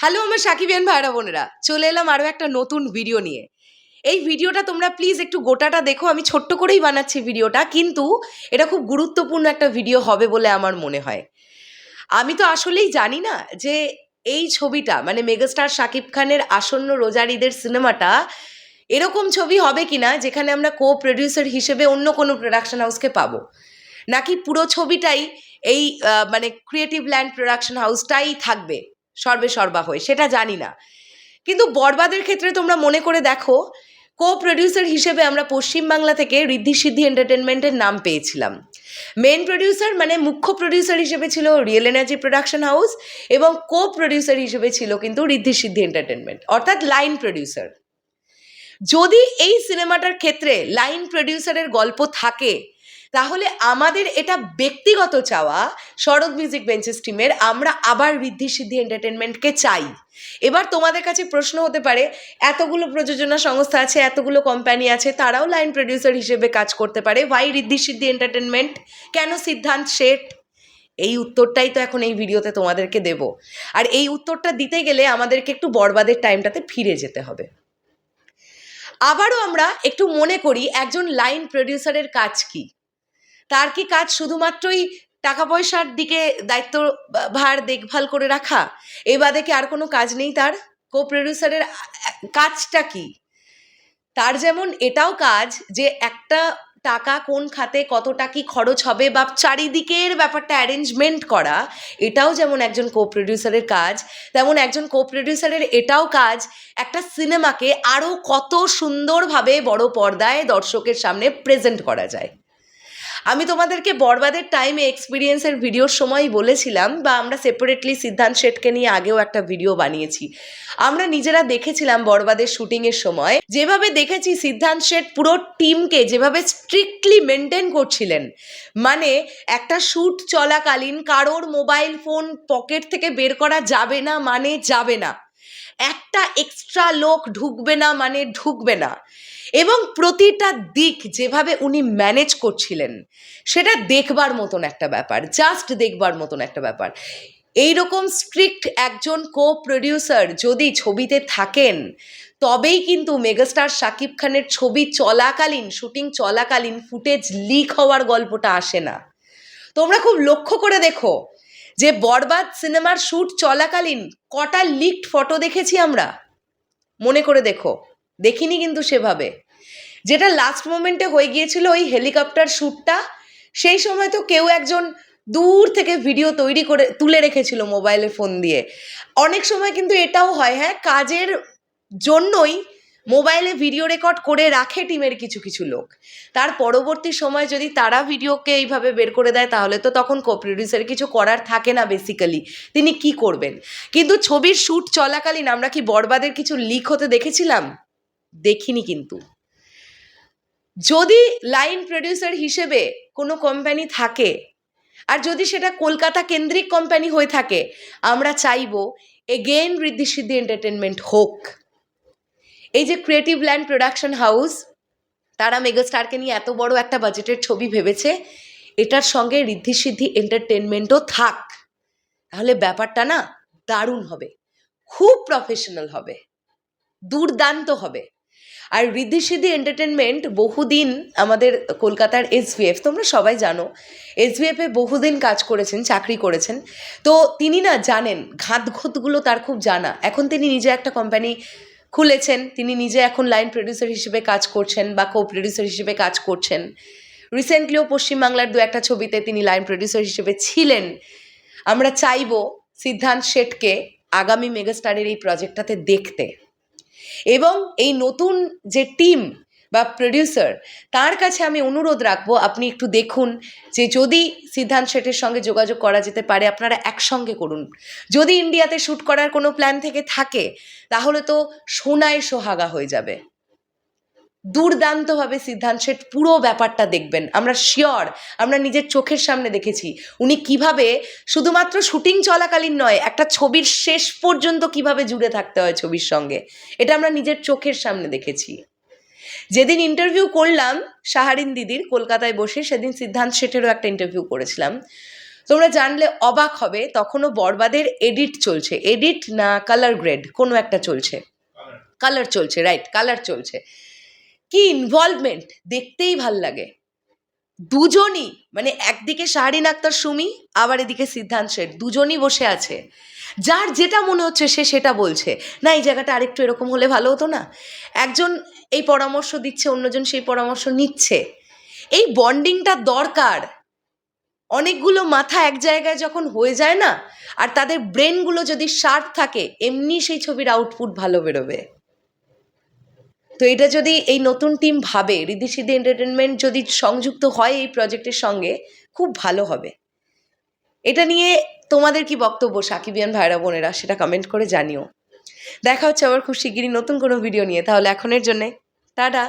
Hello আমার সাকিবিয়ান ভাইরা বোনেরা। চলে এলাম আরও একটা নতুন ভিডিও নিয়ে। এই ভিডিওটা তোমরা প্লিজ একটু গোটাটা দেখো, আমি ছোট্ট করেই বানাচ্ছি ভিডিওটা কিন্তু এটা খুব গুরুত্বপূর্ণ একটা ভিডিও হবে বলে আমার মনে হয়। আমি তো আসলেই জানি না যে এই ছবিটা মানে মেগাস্টার শাকিব খানের আসন্ন রোজার ঈদের সিনেমাটা এরকম ছবি হবে কিনা, যেখানে আমরা কো প্রডিউসার হিসেবে অন্য কোনো প্রোডাকশন হাউসকে পাবো। নাকি পুরো ছবিটাই এই মানে ক্রিয়েটিভ ল্যান্ড প্রোডাকশন হাউসটাই থাকবে? সর্বে সর্বা হয়ে, সেটা জানি না। কিন্তু বরবাদের ক্ষেত্রে তোমরা মনে করে দেখো কো প্রডিউসার হিসেবে আমরা পশ্চিমবাংলা থেকে ঋদ্ধি সিদ্ধি এন্টারটেনমেন্টের নাম পেয়েছিলাম। মেন প্রডিউসার মানে মুখ্য প্রডিউসার হিসেবে ছিল রিয়েল এনার্জি প্রোডাকশন হাউস এবং কো প্রডিউসার হিসেবে ছিল কিন্তু ঋদ্ধি সিদ্ধি এন্টারটেনমেন্ট অর্থাৎ লাইন প্রডিউসার যদি এই সিনেমাটার ক্ষেত্রে লাইন প্রডিউসারের গল্প থাকে তাহলে আমাদের এটা ব্যক্তিগত চাওয়া, শরৎ মিউজিক বেঞ্চেস টিমের, আমরা আবার ঋদ্ধি সিদ্ধি এন্টারটেনমেন্টকে চাই। এবার তোমাদের কাছে প্রশ্ন হতে পারে, এতগুলো প্রযোজনা সংস্থা আছে, এতগুলো কোম্পানি আছে, তারাও লাইন প্রডিউসার হিসেবে কাজ করতে পারে ভাই ঋদ্ধি সিদ্ধি এন্টারটেনমেন্ট কেন সিদ্ধান্ত শেঠ? এই উত্তরটাই তো এখন এই ভিডিওতে তোমাদেরকে দেব। আর এই উত্তরটা দিতে গেলে আমাদেরকে একটু বরবাদের টাইমটাতে ফিরে যেতে হবে। আবারও আমরা একটু মনে করি, একজন লাইন প্রডিউসারের কাজ কি? তার কি কাজ শুধুমাত্রই টাকা পয়সার দিকে দায়িত্ব ভার দেখভাল করে রাখা? এ বাদে কি আর কোনো কাজ নেই তার? কো প্রডিউসারের কাজটা কি? তার যেমন এটাও কাজ যে একটা টাকা কোন খাতে কতটা কি খরচ হবে বা চারিদিকের ব্যাপারটা অ্যারেঞ্জমেন্ট করা, এটাও যেমন একজন কো প্রডিউসারের কাজ, তেমন একজন কো প্রডিউসারের এটাও কাজ একটা সিনেমাকে আরও কত সুন্দরভাবে বড় পর্দায় দর্শকের সামনে প্রেজেন্ট করা যায়। আমি তোমাদেরকে বরবাদের টাইমে এক্সপিরিয়েন্সের ভিডিওর সময় বলেছিলাম বা আমরা সেপারেটলি সিদ্ধান্ত শেঠকে নিয়ে আগেও একটা ভিডিও বানিয়েছি। আমরা নিজেরা দেখেছিলাম বরবাদের শুটিংয়ের সময়। যেভাবে দেখেছি সিদ্ধান্ত শেঠ পুরো টিমকে যেভাবে স্ট্রিক্টলি মেনটেন করছিলেন। মানে একটা শ্যুট চলাকালীন কারোর মোবাইল ফোন পকেট থেকে বের করা যাবে না মানে যাবে না। একটা এক্সট্রা লোক ঢুকবে না মানে ঢুকবে না। এবং প্রতিটা দিক যেভাবে উনি ম্যানেজ করছিলেন, সেটা দেখবার মতন একটা ব্যাপার জাস্ট দেখবার মতন একটা ব্যাপার। এইরকম স্ট্রিক্ট একজন কো প্রডিউসার যদি ছবিতে থাকেন, তবেই কিন্তু মেগাস্টার শাকিব খানের ছবি চলাকালীন শুটিং চলাকালীন ফুটেজ লিক হওয়ার গল্পটা আসে না। তোমরা খুব লক্ষ্য করে দেখো যে বরবাদ সিনেমার শ্যুট চলাকালীন কটা লিকড ফটো দেখেছি আমরা। মনে করে দেখো। দেখিনি কিন্তু সেভাবে। যেটা লাস্ট মোমেন্টে হয়ে গিয়েছিল ওই হেলিকপ্টার শ্যুটটা সেই সময় তো কেউ একজন দূর থেকে ভিডিও তৈরি করে, তুলে রেখেছিল মোবাইলে ফোন দিয়ে। অনেক সময় কিন্তু এটাও হয় হ্যাঁ কাজের জন্যই মোবাইলে ভিডিও রেকর্ড করে রাখে টিমের কিছু কিছু লোক। তার পরবর্তী সময় যদি তারা ভিডিওকে এইভাবে বের করে দেয়, তাহলে তো তখন কো প্রডিউসার কিছু করার থাকে না বেসিক্যালি তিনি কি করবেন? কিন্তু ছবির শ্যুট চলাকালীন আমরা কি বরবাদের কিছু লিক হতে দেখেছিলাম? দেখিনি কিন্তু। যদি লাইন প্রডিউসার হিসেবে কোনো কোম্পানি থাকে, আর যদি সেটা কলকাতা কেন্দ্রিক কোম্পানি হয়ে থাকে, আমরা চাইব এগেন ঋদ্ধি সিদ্ধি এন্টারটেনমেন্ট হোক। এই যে ক্রিয়েটিভ ল্যান্ড প্রোডাকশন হাউস তারা মেগাস্টারকে নিয়ে এত বড় একটা বাজেটের ছবি ভেবেছে, এটার সঙ্গে ঋদ্ধি সিদ্ধি এন্টারটেনমেন্টও থাক। তাহলে ব্যাপারটা না দারুণ হবে, খুব প্রফেশনাল হবে, দুর্দান্ত হবে। আর ঋদ্ধি সিদ্ধি এন্টারটেনমেন্ট বহুদিন আমাদের কলকাতার এসভিএফ তোমরা সবাই জানো এসভিএফে বহুদিন কাজ করেছেন, চাকরি করেছেন। তো তিনি না জানেন ঘাত ঘুতগুলো তার খুব জানা। এখন তিনি নিজে একটা কোম্পানি খুলেছেন, তিনি নিজে এখন লাইন প্রডিউসার হিসেবে কাজ করছেন বা কো প্রডিউসার হিসেবে কাজ করছেন। রিসেন্টলিও পশ্চিমবাংলার দু একটা ছবিতে তিনি লাইন প্রডিউসার হিসেবে ছিলেন। আমরা চাইব সিদ্ধান্ত শেঠকে আগামী মেগাস্টারের এই প্রজেক্টটাতে দেখতে। এবং এই নতুন যে টিম বা প্রডিউসার তার কাছে আমি অনুরোধ রাখব, আপনি একটু দেখুন যে যদি সিদ্ধান্ত শেঠের সঙ্গে যোগাযোগ করা যেতে পারে, আপনারা একসঙ্গে করুন। যদি ইন্ডিয়াতে শ্যুট করার কোনো প্ল্যান থেকে থাকে, তাহলে তো সোনায় সোহাগা হয়ে যাবে। দুর্দান্তভাবে সিদ্ধান্ত শেঠ পুরো ব্যাপারটা দেখবেন। আমরা শিওর আমরা নিজের চোখের সামনে দেখেছি। উনি কীভাবে শুধুমাত্র শুটিং চলাকালীন নয় একটা ছবির শেষ পর্যন্ত কীভাবে জুড়ে থাকতে হয় ছবির সঙ্গে এটা আমরা নিজের চোখের সামনে দেখেছি। যেদিন ইন্টারভিউ করলাম সাহারিন দিদির কলকাতায় বসে সেদিন সিদ্ধান্ত শেঠেরও একটা ইন্টারভিউ করেছিলাম। তোমরা জানলে অবাক হবে তখনও বরবাদের এডিট চলছে। এডিট না কালার গ্রেড কোনো একটা চলছে। কালার চলছে রাইট কালার চলছে। কি ইনভলভমেন্ট দেখতেই ভালো লাগে। দুজনই মানে একদিকে শাহরিন আক্তার, সুমি, আবার এদিকে সিদ্ধান্ত শেঠ দুজনই বসে আছে। যার যেটা মনে হচ্ছে সে সেটা বলছে। না, এই জায়গাটা আরেকটু এরকম হলে ভালো হতো না? একজন এই পরামর্শ দিচ্ছে, অন্যজন সেই পরামর্শ নিচ্ছে। এই বন্ডিংটা দরকার। অনেকগুলো মাথা এক জায়গায় যখন হয়ে যায় না, আর তাদের ব্রেনগুলো যদি শার্প থাকে, এমনি সেই ছবির আউটপুট ভালো বেরোবে। তো এটা যদি এই নতুন টিম ভাবে রিদ্ধি সিদ্ধি এন্টারটেনমেন্ট যদি সংযুক্ত হয় এই প্রজেক্টের সঙ্গে, খুব ভালো হবে। এটা নিয়ে তোমাদের কি বক্তব্য, সাকিবিয়ান ভাইরা, বোনেরা, সেটা কমেন্ট করে জানিও। দেখা হচ্ছে আবার খুব শিগগিরই নতুন কোনো ভিডিও নিয়ে। তাহলে এখনের জন্যে, টাটা।